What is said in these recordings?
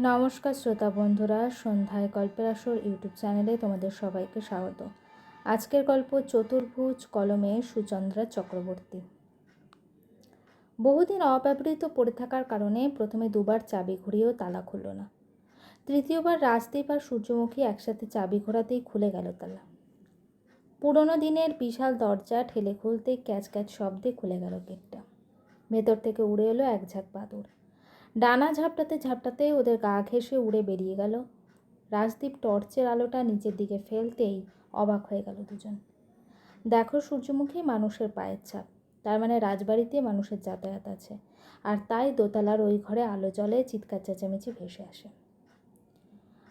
নমস্কার শ্রোতা বন্ধুরা, সন্ধ্যায় গল্পের আসর ইউটিউব চ্যানেলে তোমাদের সবাইকে স্বাগত। আজকের গল্প চতুর্ভুজ কলমে সুচন্দ্রা চক্রবর্তী। বহুদিন অব্যবহৃত পড়ে থাকার কারণে প্রথমে দুবার চাবি ঘুরিয়েও তালা খুলল না। তৃতীয়বার রাজদীপ আর সূর্যমুখী একসাথে চাবি ঘোরাতেই খুলে গেল তালা। পুরনো দিনের বিশাল দরজা ঠেলে খুলতেই ক্যাচ ক্যাচ শব্দে খুলে গেল গেটটা। ভেতর থেকে উড়ে এলো এক ঝাঁক বাদুর ডানা ঝাপটাতে ঝাপটাতে ওদের গা ঘেঁষে উড়ে বেরিয়ে গেল। রাজদীপ টর্চের আলোটা নিচের দিকে ফেলতেই অবাক হয়ে গেল দুজন। দেখো সূর্যমুখী মানুষের পায়ের ছাপ, তার মানে রাজবাড়িতে মানুষের যাতায়াত আছে। আর তাই দোতলার ওই ঘরে আলো জলে চিৎকার চেঁচামেচি ভেসে আসে।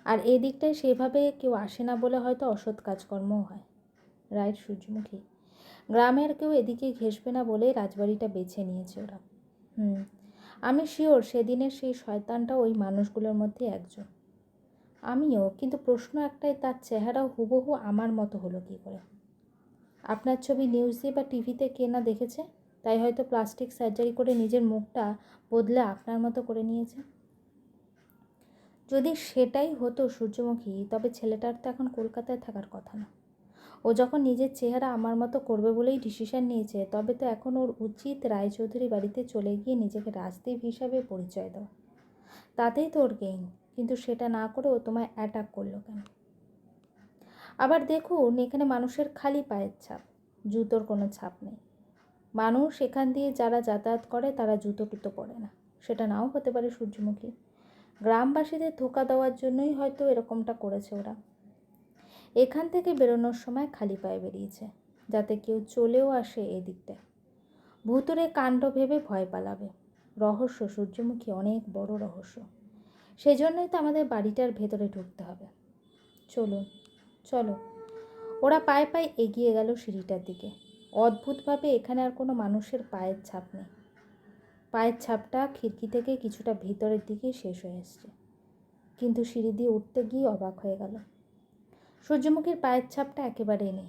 আর এই দিকটায় সেভাবে কেউ আসে না বলে হয়তো অসৎ কাজকর্মও হয়। রাইট সূর্যমুখী? গ্রামের কেউ এদিকে ঘেসবে না বলে রাজবাড়িটা বেছে নিয়েছে ওরা। হুম আমি শিওর সেদিনের সেই শয়তানটা ওই মানুষগুলোর মধ্যে একজন। আমিও, কিন্তু প্রশ্ন একটাই, তার চেহারাও হুবহু আমার মতো হলো কী করে? আপনার ছবি নিউজে বা টিভিতে কে না দেখেছে? তাই হয়তো প্লাস্টিক সার্জারি করে নিজের মুখটা বদলে আপনার মতো করে নিয়েছে? যদি সেটাই হতো সূর্যমুখী, তবে ছেলেটার তো এখন কলকাতায় থাকার কথা না। ও যখন নিজের চেহারা আমার মতো করবে বলেই ডিসিশন নিয়েছে, তবে তো এখন ওর উচিত রায়চৌধুরী বাড়িতে চলে গিয়ে নিজেকে রাজদীপ হিসাবে পরিচয় দেওয়া। তাতেই তো ওর গেইন কিন্তু সেটা না করে ও তোমায় অ্যাটাক করল কেন? আবার দেখুন, এখানে মানুষের খালি পায়ের ছাপ, জুতোর কোনো ছাপ নেই। মানুষ এখান দিয়ে যারা যাতায়াত করে তারা জুতো টুতো পরে না, সেটা নাও হতে পারে সূর্যমুখী। গ্রামবাসীদের ধোকা দেওয়ার জন্যই হয়তো এরকমটা করেছে ওরা। এখান থেকে বেরোনোর সময় খালি পায়ে বেরিয়েছে, যাতে কেউ চলেও আসে এদিকটায় ভুতুরে কাণ্ড ভেবে ভয় পালাবে। রহস্য, সূর্যমুখী অনেক বড় রহস্য। সেই জন্যই তো আমাদের বাড়িটার ভেতরে ঢুকতে হবে। চলুন, চলো। ওরা পায়ে পায়ে এগিয়ে গেল সিঁড়িটার দিকে। অদ্ভুতভাবে এখানে আর কোনো মানুষের পায়ের ছাপ নেই। পায়ের ছাপটা খিড়কি থেকে কিছুটা ভিতরের দিকে শেষ হয়ে এসছে। কিন্তু সিঁড়ি দিয়ে উঠতে গিয়ে অবাক হয়ে গেল। সূর্যমুখীর পায়ের ছাপটা একেবারেই নেই,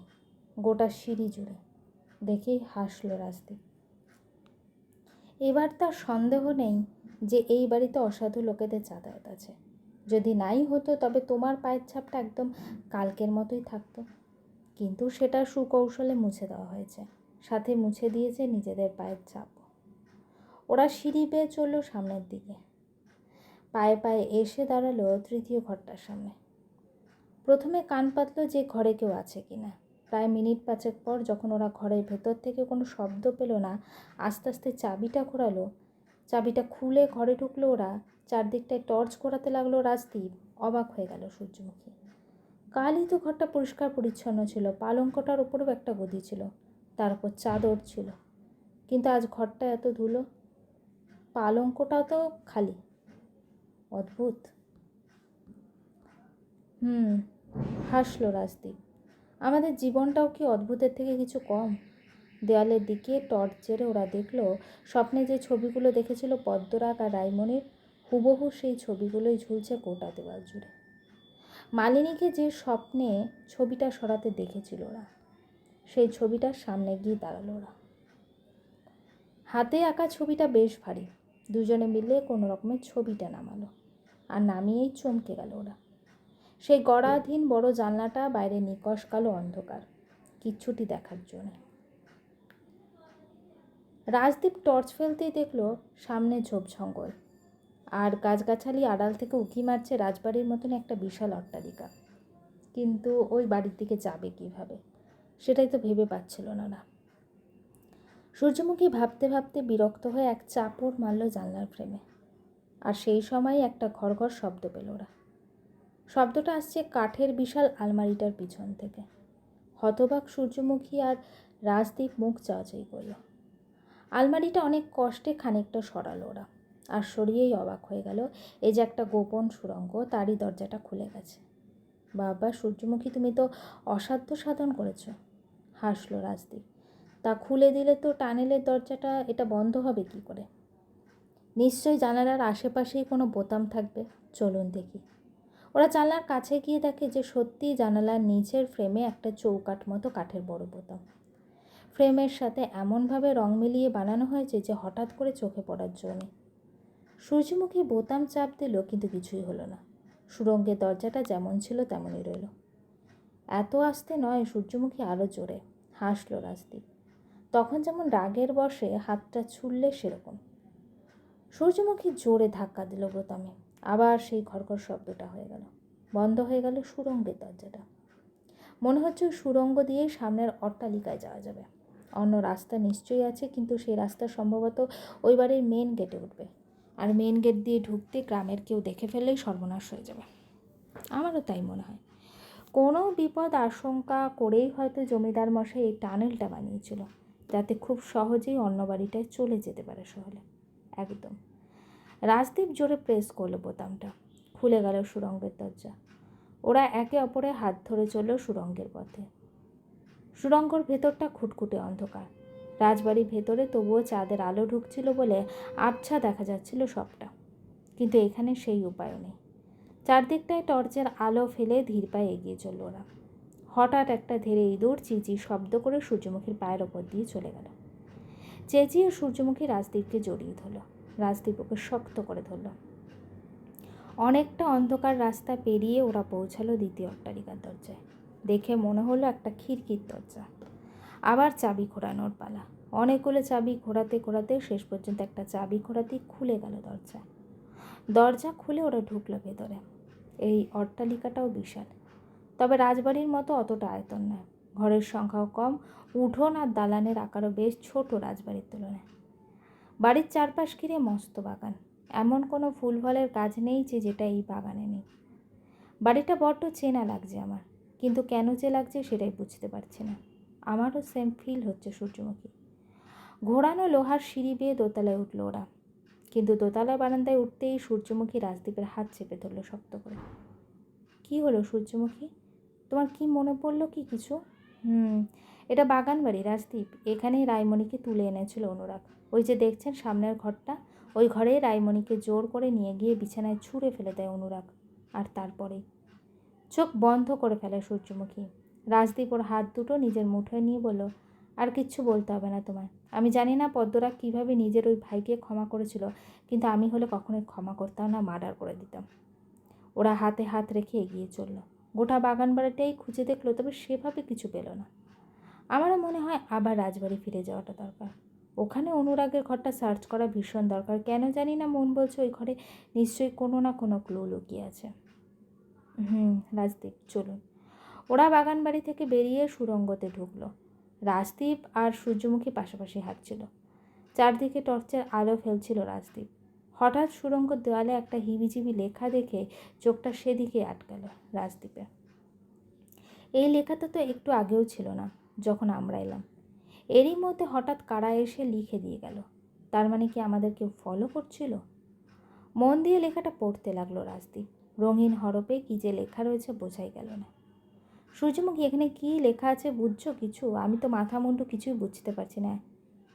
গোটা সিঁড়ি জুড়ে। দেখেই হাসলো রাজদীপ। এবার তার সন্দেহ নেই যে এই বাড়িতে অসাধু লোকেদের যাতায়াত আছে। যদি নাই হতো তবে তোমার পায়ের ছাপটা একদম কালকের মতোই থাকতো। কিন্তু সেটা সুকৌশলে মুছে দেওয়া হয়েছে। সাথে মুছে দিয়েছে নিজেদের পায়ের ছাপ। ওরা সিঁড়ি পেয়ে চলল সামনের দিকে। পায়ে পায়ে এসে দাঁড়াল তৃতীয় ঘরটার সামনে। প্রথমে কান পাতলো যে ঘরে কেউ আছে কি না। প্রায় মিনিট পাঁচেক পর যখন ওরা ঘরের ভেতর থেকে কোনো শব্দ পেল না, আস্তে আস্তে চাবিটা ঘোরালো চাবিটা খুলে ঘরে ঢুকলো ওরা। চারদিকটায় টর্চ ঘোরাতে লাগল রাজদীপ। অবাক হয়ে গেল সূর্যমুখী। কালই তো ঘরটা পরিষ্কার পরিচ্ছন্ন ছিল। পালঙ্কটার ওপরেও একটা গদি ছিল। তার উপর চাদর ছিল। কিন্তু আজ ঘরটা এত ধুলো। পালঙ্কটা তো খালি। অদ্ভুত। হুম। হাসলো রাজদীপ। আমাদের জীবনটাও কি অদ্ভুতের থেকে কিছু কম? দেয়ালের দিকে টর্চ জেরে ওরা দেখল, স্বপ্নে যে ছবিগুলো দেখেছিল পদ্মরাগ আর রায়মণির হুবহু সেই ছবিগুলোই ঝুলছে গোটা দেওয়াল জুড়ে। মালিনীকে যে স্বপ্নে ছবিটা সরাতে দেখেছিল ওরা, সেই ছবিটার সামনে গিয়ে দাঁড়াল ওরা। হাতে আঁকা ছবিটা বেশ ভারী, দুজনে মিলে কোনো রকমের ছবিটা নামালো, আর নামিয়েই চমকে গেল ওরা। সেই গড়াধীন বড় জানলাটা বাইরে নিকশ কালো অন্ধকার, কিচ্ছুটি দেখার জন্য। রাজদীপ টর্চ ফেলতেই দেখল সামনে ঝোপ জঙ্গল, আর গাছগাছালি আড়াল থেকে উঁকি মারছে রাজবাড়ির মতন একটা বিশাল অট্টালিকা। কিন্তু ওই বাড়ির দিকে যাবে কীভাবে, সেটাই তো ভেবে পাচ্ছিল না না। সূর্যমুখী ভাবতে ভাবতে বিরক্ত হয়ে এক চাপড় মারল জানলার ফ্রেমে, আর সেই সময় একটা ঘর ঘর শব্দ পেল ওরা। শব্দটা আসছে কাঠের বিশাল আলমারিটার পিছন থেকে। হতবাক সূর্যমুখী আর রাজদীপ মুখ চাওয়াচাই করল। আলমারিটা অনেক কষ্টে খানিকটা সরালো ওরা। আর সরিয়েই অবাক হয়ে গেল এই যে একটা গোপন সুরঙ্গ, তারই দরজাটা খুলে গেছে। বাবা, সূর্যমুখী, তুমি তো অসাধ্য সাধন করেছ, হাসলো রাজদীপ। তা খুলে দিলে তো টানেলের দরজাটা, এটা বন্ধ হবে কি করে? নিশ্চয়ই জানালার আশেপাশেই কোনো বোতাম থাকবে, চলুন দেখি। ওরা জানলার কাছে গিয়ে দেখে যে সত্যিই জানালার নিচের ফ্রেমে একটা চৌকাঠ মতো কাঠের বড় বোতাম। ফ্রেমের সাথে এমনভাবে রং মিলিয়ে বানানো হয়েছে যে হঠাৎ করে চোখে পড়ার জন্য। সূর্যমুখী বোতাম চাপ দিল, কিন্তু কিছুই হলো না। সুরঙ্গের দরজাটা যেমন ছিল তেমনই রইল। এত আসতে নয়, সূর্যমুখী আরও জোরে হাসল রাজদীপ। তখন যেমন রাগের বসে হাতটা ছুড়লে সেরকম। সূর্যমুখী জোরে ধাক্কা দিল বোতামে। আবার সেই ঘরঘর শব্দটা হয়ে গেল। বন্ধ হয়ে গেল সুরঙ্গের দরজাটা। মনে হচ্ছে সুরঙ্গ দিয়েই সামনের অট্টালিকায় যাওয়া যাবে। অন্য রাস্তা নিশ্চয়ই আছে, কিন্তু সেই রাস্তা সম্ভবত ওই বাড়ির মেন গেটে উঠবে। আর মেন গেট দিয়ে ঢুকতে গ্রামের কেউ দেখে ফেললেই সর্বনাশ হয়ে যাবে। আমারও তাই মনে হয়। কোনো বিপদ আশঙ্কা করেই হয়তো জমিদার মশাই এই টানেলটা বানিয়েছিল, যাতে খুব সহজেই অন্য বাড়িটায় চলে যেতে পারে সহলে একদম। রাজদীপ জোরে প্রেস করল বোতামটা। খুলে গেল সুরঙ্গের দরজা। ওরা একে অপরে হাত ধরে চলল সুরঙ্গের পথে। সুরঙ্গর ভেতরটা খুটখুটে অন্ধকার। রাজবাড়ির ভেতরে তবুও চাঁদের আলো ঢুকছিল বলে আবছা দেখা যাচ্ছিল সবটা। কিন্তু এখানে সেই উপায়ও নেই। চারদিকটায় টর্চের আলো ফেলে ধীর পায়ে এগিয়ে চলল ওরা। হঠাৎ একটা ধীরে ইঁদুর চিচি শব্দ করে সূর্যমুখীর পায়ের ওপর দিয়ে চলে গেল। চেঁচিয়ে সূর্যমুখী রাজদীপকে জড়িয়ে ধরল। রাজদীপ ওকে শক্ত করে ধরল। অনেকটা অন্ধকার রাস্তা পেরিয়ে ওরা পৌঁছালো দ্বিতীয় অট্টালিকার দরজায়। দেখে মনে হলো একটা খিড়কির দরজা। আবার চাবি ঘোরানোর পালা। অনেকগুলো চাবি ঘোরাতে ঘোরাতে শেষ পর্যন্ত একটা চাবি ঘোরাতেই খুলে গেল দরজা। দরজা খুলে ওরা ঢুকলো ভেতরে। এই অট্টালিকাটাও বিশাল। তবে রাজবাড়ির মতো অতটা আয়তন নয়। ঘরের সংখ্যাও কম। উঠোন আর দালানের আকারও বেশ ছোট রাজবাড়ির তুলনায়। বাড়ির চারপাশ ঘিরে মস্ত বাগান। এমন কোনো ফুল ফলের কাজ নেই যে যেটা এই বাগানে নেই। বাড়িটা বড্ড চেনা লাগছে আমার, কিন্তু কেন যে লাগছে সেটাই বুঝতে পারছি না। আমারও সেম ফিল হচ্ছে সূর্যমুখী। ঘোরানো লোহার সিঁড়ি বেয়ে দোতলায় উঠল ওরা, কিন্তু দোতলা বারান্দায় উঠতেই সূর্যমুখী রাজদীপের হাত চেপে ধরলো শক্ত করে। কি হলো সূর্যমুখী? তোমার কি মনে পড়ল কি কিছু? হুম এটা বাগান বাড়ি রাজদীপ এখানেই রায়মণিকে তুলে এনেছিল অনুরাগ। ওই যে দেখছেন সামনের ঘরটা, ওই ঘরেই রায়মণিকে জোর করে নিয়ে গিয়ে বিছানায় ছুঁড়ে ফেলে দেয় অনুরাগ। আর তারপরেই চোখ বন্ধ করে ফেলে সূর্যমুখী। রাজদীপ ওর হাত দুটো নিজের মুঠোয় নিয়ে বলল, আর কিচ্ছু বলতে হবে না তোমার আমি জানি না পদ্মরাগ কীভাবে নিজের ওই ভাইকে ক্ষমা করেছিল, কিন্তু আমি হলে কখনোই ক্ষমা করতাম না, মার্ডার করে দিতাম। ওরা হাতে হাত রেখে এগিয়ে চলল। গোটা বাগান বাড়িটাই খুঁজে দেখল, তবে সেভাবে কিছু পেল না। আমারও মনে হয় আবার রাজবাড়ি ফিরে যাওয়াটা দরকার। ওখানে অনুরাগের ঘরটা সার্চ করা ভীষণ দরকার। কেন জানি না মন বলছে ওই ঘরে নিশ্চয়ই কোনো না কোনো ক্লু লুকিয়ে আছে। হুম, রাজদীপ, চলুন। ওরা বাগান বাড়ি থেকে বেরিয়ে সুরঙ্গতে ঢুকলো। রাজদীপ আর সূর্যমুখী পাশাপাশি হাঁটছিল। চারদিকে টর্চের আলো ফেলছিল রাজদীপ। হঠাৎ সুরঙ্গ দেওয়ালে একটা হিবিজিবি লেখা দেখে চোখটা সেদিকে আটকাল রাজদীপে এই লেখাটা তো একটু আগেও ছিল না। যখন আমরা এলাম। এরই মধ্যে হঠাৎ কারা এসে লিখে দিয়ে গেল। তার মানে কি আমাদের কেউ ফলো করছিল? মন দিয়ে লেখাটা পড়তে লাগল রাজদীপ। রঙিন হরপে কী যে লেখা রয়েছে বোঝাই গেল না। সূর্যমুখী, এখানে কী লেখা আছে বুঝছ কিছু? আমি তো মাথা মুন্ডু কিছুই বুঝতে পারছি না।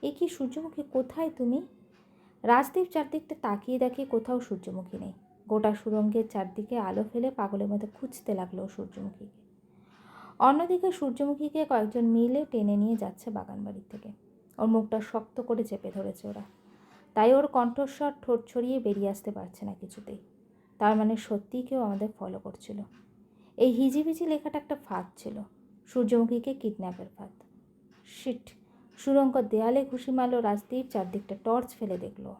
এ কি সূর্যমুখী, কোথায় তুমি? রাজদীপ চারদিকটা তাকিয়ে দেখে কোথাও সূর্যমুখী নেই। গোটা সুরঙ্গের চারদিকে আলো ফেলে পাগলের মতো খুঁজতে লাগল সূর্যমুখীকে। অন্যদিকে সূর্যমুখীকে কয়েকজন মিলে টেনে নিয়ে যাচ্ছে বাগান বাড়ির থেকে। ওর মুখটা শক্ত করে চেপে ধরেছে ওরা। তাই ওর কণ্ঠস্বর ঠোঁট ছড়িয়ে বেরিয়ে আসতে পারছে না কিছুতেই। তার মানে সত্যিই কেউ আমাদের ফলো করছিল। এই হিজিবিজি লেখাটা একটা ফাঁদ ছিল। সূর্যমুখীকে কিডন্যাপের ফাঁদ। শিট, সুরঙ্গ দেয়ালে ঘুষি মারল রাজদীপ, চারদিকটা টর্চ ফেলে দেখল।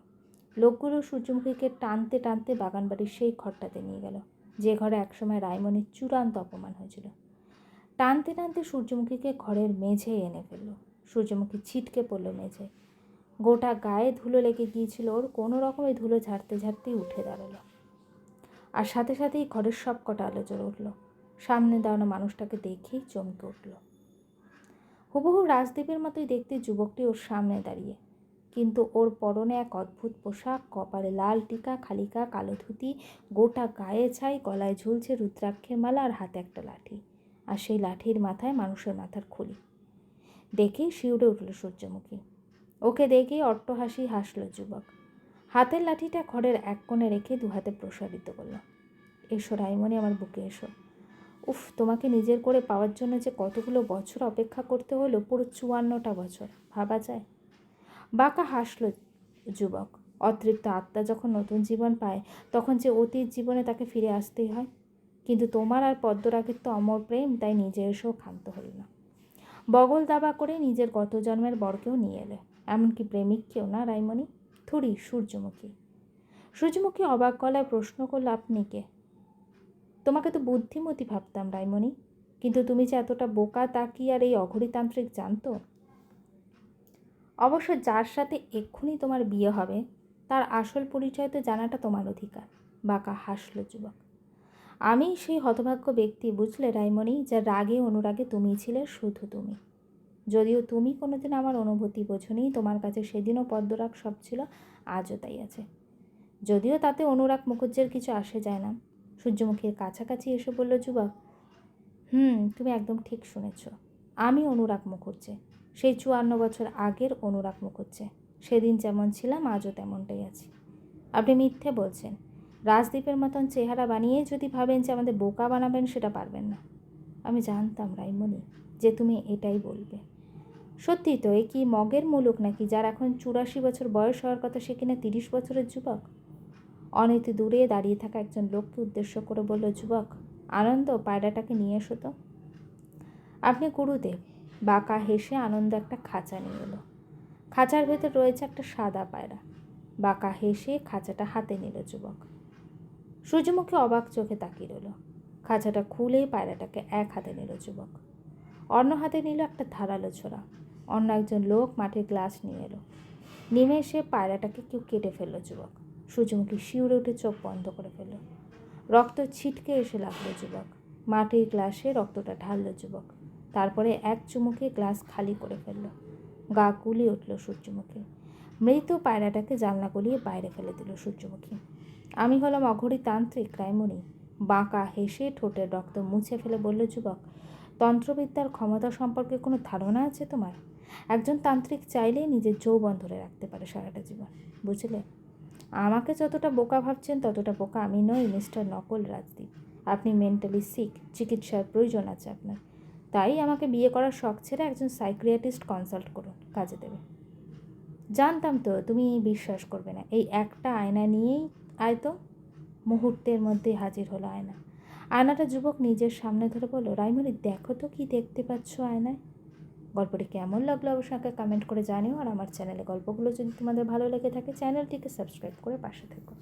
লোকগুলো সূর্যমুখীকে টানতে টানতে বাগানবাড়ির সেই ঘরটাতে নিয়ে গেল। যে ঘরে একসময় রায়মণির চূড়ান্ত অপমান হয়েছিল। টানতে টানতে সূর্যমুখীকে ঘরের মেঝে এনে ফেলল। সূর্যমুখী ছিটকে পড়ল মেঝে। গোটা গায়ে ধুলো লেগে গিয়েছিল ওর, কোনো রকমে ধুলো ঝাড়তে ঝাড়তেই উঠে দাঁড়াল। আর সাথে সাথেই ঘরের সব কটা আলো জ্বলে উঠল। সামনে দাঁড়ানো মানুষটাকে দেখেই চমকে উঠল। হুবহু রাজদীপের মতোই দেখতে যুবকটি ওর সামনে দাঁড়িয়ে। কিন্তু ওর পরনে এক অদ্ভুত পোশাক, কপালে লাল টিকা, খালিকা, কালো ধুতি, গোটা গায়ে ছাই, গলায় ঝুলছে রুদ্রাক্ষের মালা আর হাতে একটা লাঠি। আর সেই লাঠির মাথায় মানুষের মাথার খুলি। দেখেই শিউরে উঠল সূর্যমুখী। ওকে দেখেই অট্টহাসি হাসল যুবক। হাতের লাঠিটা ঘরের এক কোণে রেখে দু হাতে প্রসারিত করল। এসো রাইমনি আমার বুকে এসো। উফ, তোমাকে নিজের করে পাওয়ার জন্য যে কতগুলো বছর অপেক্ষা করতে হলো, পুরো চুয়ান্নটা বছর। ভাবা যায়? বাঁকা হাসল যুবক। অতৃপ্ত আত্মা যখন নতুন জীবন পায়, তখন যে অতীত জীবনে তাকে ফিরে আসতেই হয়। কিন্তু তোমার আর পদ্মরাগের তো অমর প্রেম, তাই নিজে এসেও ক্ষান্ত হল না। বগল দাবা করে নিজের গত জন্মের বরকেও নিয়ে এলে। এমনকি প্রেমিককেও না, রাইমণি? থুড়ি সূর্যমুখী। সূর্যমুখী অবাক গলায় প্রশ্ন করল, আপনি কে? তোমাকে তো বুদ্ধিমতী ভাবতাম, রাইমণি। কিন্তু তুমি যে এতটা বোকা, তা কি আর এই অঘরিতান্ত্রিক জানতো? অবশ্য যার সাথে এক্ষুনি তোমার বিয়ে হবে, তার আসল পরিচয় তো জানাটা তোমার অধিকার, বাঁকা হাসল যুবক। আমি সেই হতভাগ্য ব্যক্তি, বুঝলে রাইমণি, যার রাগে অনুরাগে তুমি ছিলে শুধু তুমি। যদিও তুমি কোনোদিন আমার অনুভূতি বোঝনি, তোমার কাছে সেদিনও পদ্মরাগ সব ছিল, আজও তাই আছে। যদিও তাতে অনুরাগ মুখুজ্জের কিছু আসে যায় না। সূর্যমুখীর কাছাকাছি এসে বলল, যুবক, হুম, তুমি একদম ঠিক শুনেছ। আমি অনুরাগ মুখুজ্জে সেই চুয়ান্ন বছর আগের অনুরাগ মুখুজ্জে সেদিন যেমন ছিলাম, আজও তেমনটাই আছি। আপনি মিথ্যে বলছেন। রাজদ্বীপের মতন চেহারা বানিয়ে যদি ভাবেন যে আমাদের বোকা বানাবেন, সেটা পারবেন না। আমি জানতাম রাইমণি যে তুমি এটাই বলবে। সত্যি তো, এ কি মগের মুলুক নাকি, যার এখন চুরাশি বছর বয়স হওয়ার কথা সে কিনা তিরিশ বছরের যুবক? অনেক দূরে দাঁড়িয়ে থাকা একজন লোককে উদ্দেশ্য করে বলল, যুবক, আনন্দ, পায়রাটাকে নিয়ে এসো তো। আপনি গুরুদেব। বাঁকা হেসে আনন্দ একটা খাঁচা নিয়ে এলো। খাঁচার ভেতর রয়েছে একটা সাদা পায়রা। বাঁকা হেসে খাঁচাটা হাতে নিল যুবক। সূর্যমুখী অবাক চোখে তাকিয়ে রইল। খাঁচাটা খুলে পায়রাটাকে এক হাতে নিল যুবক। অন্য হাতে নিল একটা ধারালো ছোড়া। অন্য একজন লোক মাঠে গ্লাস নিয়ে এলো। নেমে এসে পায়রাটাকে কেউ কেটে ফেলল যুবক। সূর্যমুখী শিউরে উঠে চোখ বন্ধ করে ফেলল। রক্ত ছিটকে এসে লাগল যুবক। মাটির গ্লাসে রক্তটা ঢাললো যুবক। তারপরে এক চুমুকে গ্লাস খালি করে ফেলল। গা কুলি উঠল সূর্যমুখী। মৃত পায়রাটাকে জানলা গলিয়ে বাইরে ফেলে দিল সূর্যমুখী। আমি হলাম অঘরী তান্ত্রিক রায়মণি। বাঁকা হেসে ঠোঁটের রক্ত মুছে ফেলে বলল, যুবক, তন্ত্রবিদ্যার ক্ষমতা সম্পর্কে কোনো ধারণা আছে তোমার? একজন তান্ত্রিক চাইলেই নিজের যৌবন ধরে রাখতে পারে সারাটা জীবন, বুঝলে? আমাকে যতটা বোকা ভাবছেন ততটা বোকা আমি নই, মিস্টার নকল রাজদীপ। আপনি মেন্টালি সিক, চিকিৎসার প্রয়োজন আছে আপনার। তাই আমাকে বিয়ে করার শখ ছেড়ে একজন সাইক্রিয়াটিস্ট কনসাল্ট করুন, কাজে দেবে। জানতাম তো, তুমি বিশ্বাস করবে না। এই একটা আয়না নিয়েই আয় তো মুহূর্তের মধ্যে হাজির হলো আয়না। আয়নাটা যুবক নিজের সামনে ধরে বলল, রাইমনি, দেখো তো কী দেখতে পাচ্ছ আয়নায়। গল্পটি কেমন লাগল অবশ্যই আমাকে কমেন্ট করে জানিও। আর আমার চ্যানেলে গল্পগুলো যদি তোমাদের ভালো লেগে থাকে, চ্যানেলটিকে সাবস্ক্রাইব করে পাশে থেকো।